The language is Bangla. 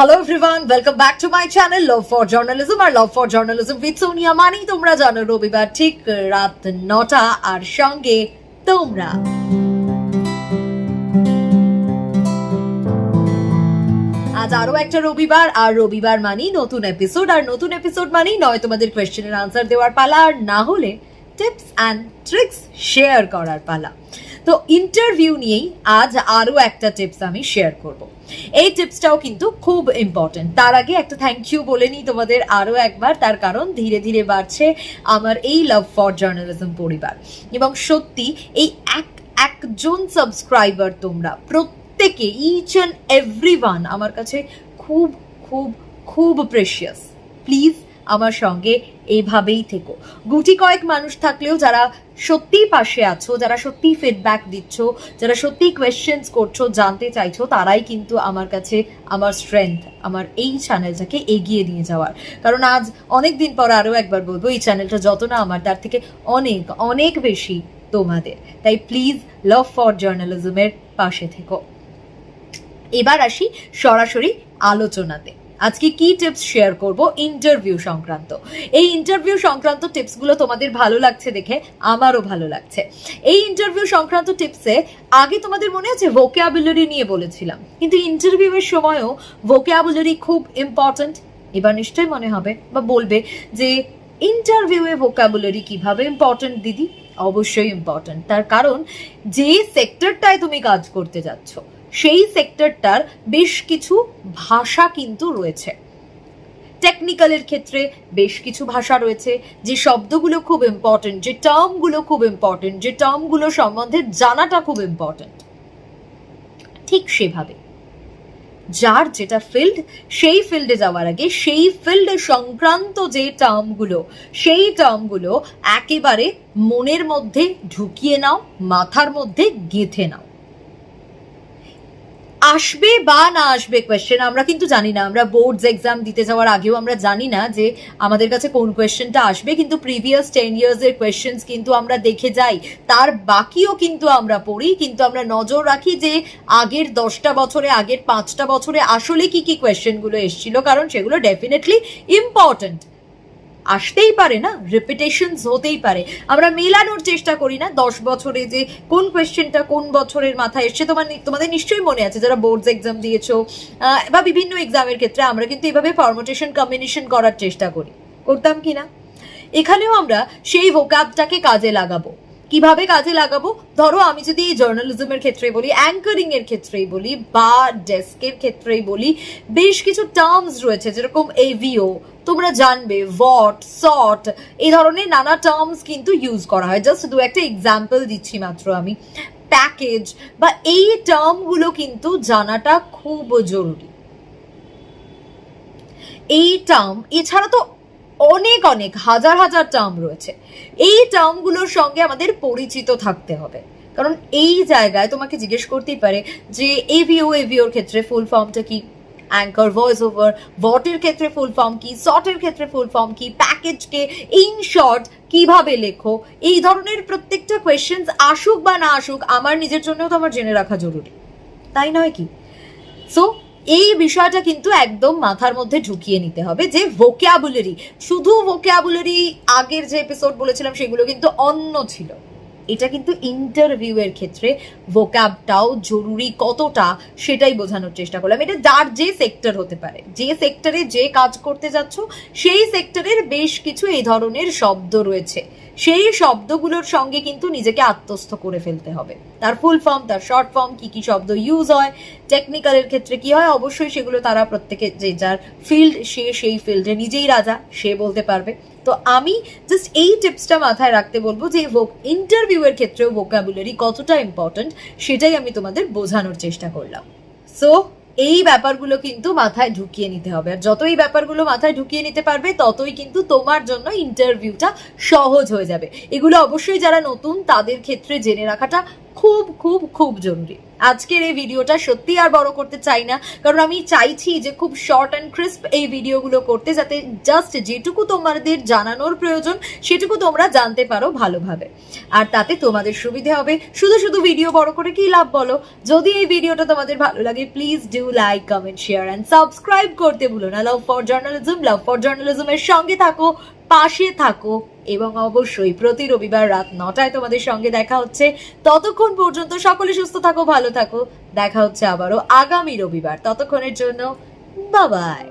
Hello everyone welcome back to my channel love for journalism R love for journalism with Sonia Mani তোমরা জানো, রবিবার ঠিক রাত নটা। আর সঙ্গে তোমরা। আজ আরও একটা রবিবার। আর রবিবার মানি নতুন এপিসোড আর নতুন এপিসোড মানি নয়, তোমাদের কোয়েশ্চেনের আনসার দেওয়ার পালা। আর না হলে টিপস অ্যান্ড ট্রিক্স শেয়ার করার পালা। তো ইন্টারভিউ নিয়েই আজ আরও একটা টিপস আমি শেয়ার করব। এই টিপসটাও কিন্তু খুব ইম্পর্টেন্ট তার আগে একটা থ্যাংক ইউ বলে নিই তোমাদের আরও একবার। তার কারণ ধীরে ধীরে বাড়ছে আমার এই লাভ ফর জার্নালিজম পরিবার। এবং সত্যি এই এক, একজন সাবস্ক্রাইবার তোমরা, প্রত্যেকে ইচ অ্যান্ড এভরি আমার কাছে খুব খুব খুব প্রেশিয়াস প্লিজ আমার সঙ্গে এইভাবেই থেকো। গুটি কয়েক মানুষ থাকলেও যারা সত্যিই পাশে আছো, যারা সত্যিই ফিডব্যাক দিচ্ছ, যারা সত্যিই কোয়েশ্চেন্স করছ, জানতে চাইছো, তারাই কিন্তু আমার কাছে আমার স্ট্রেংথ আমার এই চ্যানেলটাকে এগিয়ে নিয়ে যাওয়ার। কারণ আজ অনেক দিন পর আরও একবার বলব, এই চ্যানেলটা যত না আমার, তার থেকে অনেক অনেক বেশি তোমাদের। তাই প্লিজ লাভ ফর জার্নালিজমের পাশে থেকো। এবার আসি সরাসরি আলোচনাতে। আজকে কি টিপস শেয়ার করব? ইন্টারভিউ সংক্রান্ত। এই ইন্টারভিউ সংক্রান্ত টিপসগুলো তোমাদের ভালো লাগছে দেখে আমারও ভালো লাগছে। এই ইন্টারভিউ সংক্রান্ত টিপসে আগে তোমাদের মনে আছে ভোক্যাবুলারি নিয়ে বলেছিলাম। কিন্তু ইন্টারভিউয়ের সময়ও ভোক্যাবুলারি খুব ইম্পর্ট্যান্ট এবার নিশ্চয়ই মনে হবে বা বলবে যে ইন্টারভিউয়ে ভোক্যাবুলারি কীভাবে ইম্পর্ট্যান্ট দিদি? অবশ্যই ইম্পর্ট্যান্ট তার কারণ যে সেক্টরটায় তুমি কাজ করতে যাচ্ছ সেই সেক্টরটার বেশ কিছু ভাষা কিন্তু রয়েছে। টেকনিক্যালের ক্ষেত্রে বেশ কিছু ভাষা রয়েছে, যে শব্দগুলো খুব ইম্পর্টেন্ট যে টার্মগুলো খুব ইম্পর্টেন্ট যে টার্মগুলো সম্বন্ধে জানাটা খুব ইম্পর্টেন্ট ঠিক সেভাবে। যার যেটা ফিল্ড সেই ফিল্ডে যাওয়ার আগে সেই ফিল্ড সংক্রান্ত যে টার্মগুলো সেই টার্মগুলো একেবারে মনের মধ্যে ঢুকিয়ে নাও, মাথার মধ্যে গেঁথে নাও। আসবে বা না আসবে কোয়েশ্চেন আমরা কিন্তু জানি না। আমরা বোর্ডস এক্সাম দিতে যাওয়ার আগেও আমরা জানি না যে আমাদের কাছে কোন কোয়েশ্চেনটা আসবে, কিন্তু প্রিভিয়াস টেন ইয়ার্স এর কোয়েশ্চেন্স কিন্তু আমরা দেখে যাই। তার বাকিও কিন্তু আমরা পড়ি, কিন্তু আমরা নজর রাখি যে আগের দশটা বছরে, আগের পাঁচটা বছরে আসলে কি কি কোয়েশ্চেনগুলো এসেছিল, কারণ সেগুলো ডেফিনেটলি ইম্পর্ট্যান্ট আসতেই পারে না রিপিটেশনস হতেই পারে। আমরা মেলানোর চেষ্টা করি না, দশ বছরে যে কোন কোয়েশ্চেনটা কোন বছরের মাথায় এসছে, তোমার তোমাদের নিশ্চয়ই মনে আছে, যারা বোর্ডস এক্সাম দিয়েছ বা বিভিন্ন এক্সামের ক্ষেত্রে আমরা কিন্তু এভাবে ফর্মোটেশন কম্বিনেশন করার চেষ্টা করি। করতাম কি না? এখানেও আমরা সেই ভোকাবটাকে কাজে লাগাবো। কীভাবে কাজে লাগাবো? ধরো, আমি যদি জার্নালিজমের ক্ষেত্রে বলি অ্যাঙ্কারিং এর ক্ষেত্রেই বলি, বা ডেস্কের ক্ষেত্রেই বলি, বেশ কিছু টার্মস রয়েছে, যেরকম এভিও তোমরা জানবে ভট সট এই ধরনের নানা টার্মস কিন্তু ইউজ করা হয়। জাস্ট দু একটা এক্সাম্পল দিচ্ছি মাত্র আমি। প্যাকেজ বা এই টার্মগুলো কিন্তু জানাটা খুব জরুরি। এই টার্ম এছাড়া তো অনেক অনেক, হাজার হাজার টার্ম রয়েছে। এই টার্মগুলোর সঙ্গে আমাদের পরিচিত থাকতে হবে। কারণ এই জায়গায় তোমাকে জিজ্ঞেস করতেই পারে যে এভিও এভিওর ক্ষেত্রে ফুল ফর্মটা কি? অ্যাঙ্কার ভয়েস ওভার ভটের ক্ষেত্রে ফুল ফর্ম কি? সটের ক্ষেত্রে ফুল ফর্ম কি? প্যাকেজকে ইন শর্ট কীভাবে লেখো? এই ধরনের প্রত্যেকটা কোয়েশ্চেন্স আসুক বা না আসুক, আমার নিজের জন্যও তো আমার জেনে রাখা জরুরি। তাই নয় কি? সো এই বিষয়টা কিন্তু একদম মাথার মধ্যে ঢুকিয়ে নিতে হবে যে ভোক্যাবুলারি শুধু ভোক্যাবুলারি আগের যে এপিসোড বলেছিলাম সেগুলো কিন্তু অন্য ছিল। এটা কিন্তু ইন্টারভিউ এর ক্ষেত্রে ভোক্যাবটাও জরুরি কতটা সেটাই বোঝানোর চেষ্টা করলাম। এটা যার যে সেক্টর হতে পারে, যে সেক্টরে যে কাজ করতে যাচ্ছ, সেই সেক্টরের বেশ কিছু এই ধরনের শব্দ রয়েছে। সেই শব্দগুলোর সঙ্গে কিন্তু নিজেকে আত্মস্থ করে ফেলতে হবে। তার ফুল ফর্ম তার শর্ট ফর্ম কি কি শব্দ ইউজ হয় টেকনিক্যালের ক্ষেত্রে কি হয়, অবশ্যই সেগুলো তারা প্রত্যেকে, যে যার ফিল্ড সে সেই ফিল্ডে নিজেই রাজা, সে বলতে পারবে। তো আমি জাস্ট এই টিপসটা মাথায় রাখতে বলব যে ইন্টারভিউ এর ক্ষেত্রেও ভোকাবুলারি কতটা ইম্পর্ট্যান্ট সেটাই আমি তোমাদের বোঝানোর চেষ্টা করলাম। সো এই ব্যাপারগুলো কিন্তু মাথায় ঢুকিয়ে নিতে হবে। আর যতই ব্যাপারগুলো মাথায় ঢুকিয়ে নিতে পারবে, ততই কিন্তু তোমার জন্য ইন্টারভিউটা সহজ হয়ে যাবে। এগুলো অবশ্যই যারা নতুন, তাদের ক্ষেত্রে জেনে রাখাটা খুব খুব খুব জরুরি। আজকের এই ভিডিওটা সত্যি আর বড় করতে চাই না। কারণ আমি চাইছি যে খুব শর্ট অ্যান্ড ক্রিস্প এই ভিডিওগুলো করতে, যাতে জাস্ট যেটুকু তোমাদের জানানোর প্রয়োজন, সেটুকু তোমরা জানতে পারো ভালোভাবে। আর তাতে তোমাদের সুবিধে হবে। শুধু শুধু ভিডিও বড় করে কি লাভ বলো? যদি এই ভিডিওটা তোমাদের ভালো লাগে please do like comment share and subscribe করতে ভুলো না। Love for journalism love for জার্নালিজমের সঙ্গে থাকো, পাশে থাকো। এবং অবশ্যই প্রতি রবিবার রাত নটায় তোমাদের সঙ্গে দেখা হচ্ছে। ততক্ষণ পর্যন্ত সকলে সুস্থ থাকো, ভালো থাকো। দেখা হচ্ছে আবারও আগামী রবিবার। ততক্ষণের জন্য বাবাই